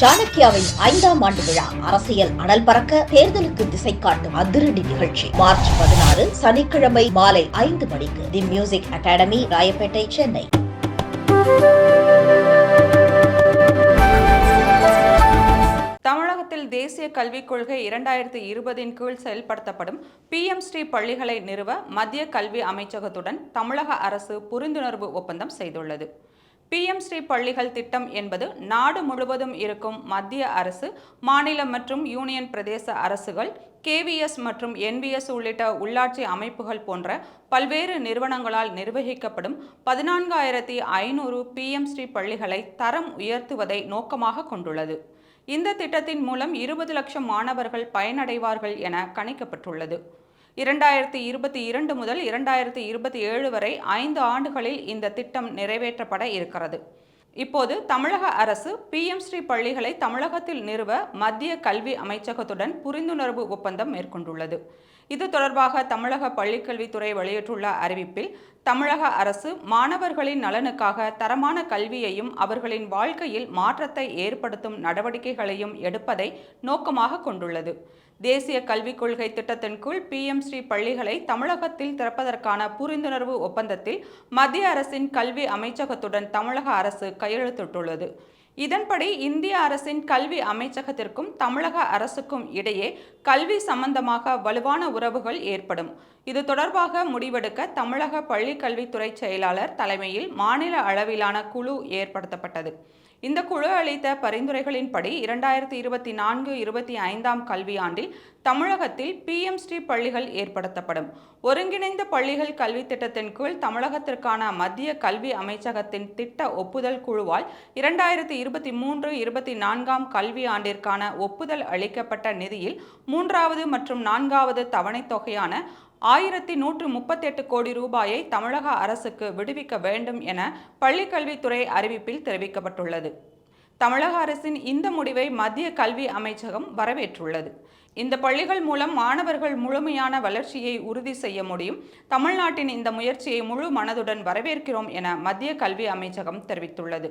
சாணக்கியாவின் ஐந்தாம் ஆண்டு விழா அரசியல் அனல் பறக்க தேர்தலுக்கு திசை காட்டும் அதிரடி நிகழ்ச்சி. மார்ச் பதினாறு சனிக்கிழமை மாலை ஐந்து மணிக்கு the music academy Royapettah Chennai. தமிழகத்தில் தேசிய கல்விக் கொள்கை இரண்டாயிரத்தி இருபதின் கீழ் செயல்படுத்தப்படும் பிஎம் ஸ்ரீ பள்ளிகளை நிறுவ மத்திய கல்வி அமைச்சகத்துடன் தமிழக அரசு புரிந்துணர்வு ஒப்பந்தம் செய்துள்ளது. பிஎம் ஸ்ரீ பள்ளிகள் திட்டம் என்பது நாடு முழுவதும் இருக்கும் மத்திய அரசு மாநில மற்றும் யூனியன் பிரதேச அரசுகள் கேவிஎஸ் மற்றும் என்பிஎஸ் உள்ளிட்ட உள்ளாட்சி அமைப்புகள் போன்ற பல்வேறு நிறுவனங்களால் நிர்வகிக்கப்படும் பதினான்காயிரத்தி ஐநூறு பிஎம் ஸ்ரீ பள்ளிகளை தரம் உயர்த்துவதை நோக்கமாக கொண்டுள்ளது. இந்த திட்டத்தின் மூலம் இருபது லட்சம் மாணவர்கள் பயனடைவார்கள் என கணிக்கப்பட்டுள்ளது. இரண்டாயிரத்தி இருபத்தி இரண்டு முதல் இரண்டாயிரத்தி இருபத்தி ஏழு வரை ஐந்து ஆண்டுகளில் இந்த திட்டம் நிறைவேற்றப்பட இருக்கிறது. இப்போது தமிழக அரசு பிஎம் ஸ்ரீ பள்ளிகளை தமிழகத்தில் நிறுவ மத்திய கல்வி அமைச்சகத்துடன் புரிந்துணர்வு ஒப்பந்தம் மேற்கொண்டுள்ளது. இது தொடர்பாக தமிழக பள்ளிக்கல்வித்துறை வெளியிட்டுள்ள அறிவிப்பில் தமிழக அரசு மாணவர்களின் நலனுக்காக தரமான கல்வியையும் அவர்களின் வாழ்க்கையில் மாற்றத்தை ஏற்படுத்தும் நடவடிக்கைகளையும் எடுப்பதை நோக்கமாக கொண்டுள்ளது. தேசிய கல்விக் கொள்கை திட்டத்தின் கீழ் பிஎம் ஸ்ரீ பள்ளிகளை தமிழகத்தில் திறப்பதற்கான புரிந்துணர்வு ஒப்பந்தத்தில் மத்திய அரசின் கல்வி அமைச்சகத்துடன் தமிழக அரசு கையெழுத்திட்டுள்ளது. இதன்படி இந்திய அரசின் கல்வி அமைச்சகத்திற்கும் தமிழக அரசுக்கும் இடையே கல்வி சம்பந்தமாக வலுவான உறவுகள் ஏற்படும். இது தொடர்பாக முடிவெடுக்க தமிழக பள்ளிக்கல்வித்துறை செயலாளர் தலைமையில் மாநில அளவிலான குழு ஏற்படுத்தப்பட்டது. இந்த குழு அளித்த பரிந்துரைகளின்படி இரண்டாயிரத்தி இருபத்தி நான்கு இருபத்தி ஐந்தாம் கல்வியாண்டில் தமிழகத்தில் பிஎம் ஸ்ரீ பள்ளிகள் ஏற்படுத்தப்படும். ஒருங்கிணைந்த பள்ளிகள் கல்வி திட்டத்தின் கீழ் தமிழகத்திற்கான மத்திய கல்வி அமைச்சகத்தின் திட்ட ஒப்புதல் குழுவால் இரண்டாயிரத்தி இருபத்தி மூன்று இருபத்தி நான்காம் கல்வி ஆண்டிற்கான ஒப்புதல் அளிக்கப்பட்ட நிதியில் மூன்றாவது மற்றும் நான்காவது தவணைத் தொகையான ஆயிரத்தி நூற்று முப்பத்தெட்டு கோடி ரூபாயை தமிழக அரசுக்கு விடுவிக்க வேண்டும் என பள்ளிக்கல்வித்துறை அறிவிப்பில் தெரிவிக்கப்பட்டுள்ளது. தமிழக அரசின் இந்த முடிவை மத்திய கல்வி அமைச்சகம் வரவேற்றுள்ளது. இந்த பள்ளிகள் மூலம் மாணவர்கள் முழுமையான வளர்ச்சியை உறுதி செய்ய முடியும். தமிழ்நாட்டின் இந்த முயற்சியை முழு மனதுடன் வரவேற்கிறோம் என மத்திய கல்வி அமைச்சகம் தெரிவித்துள்ளது.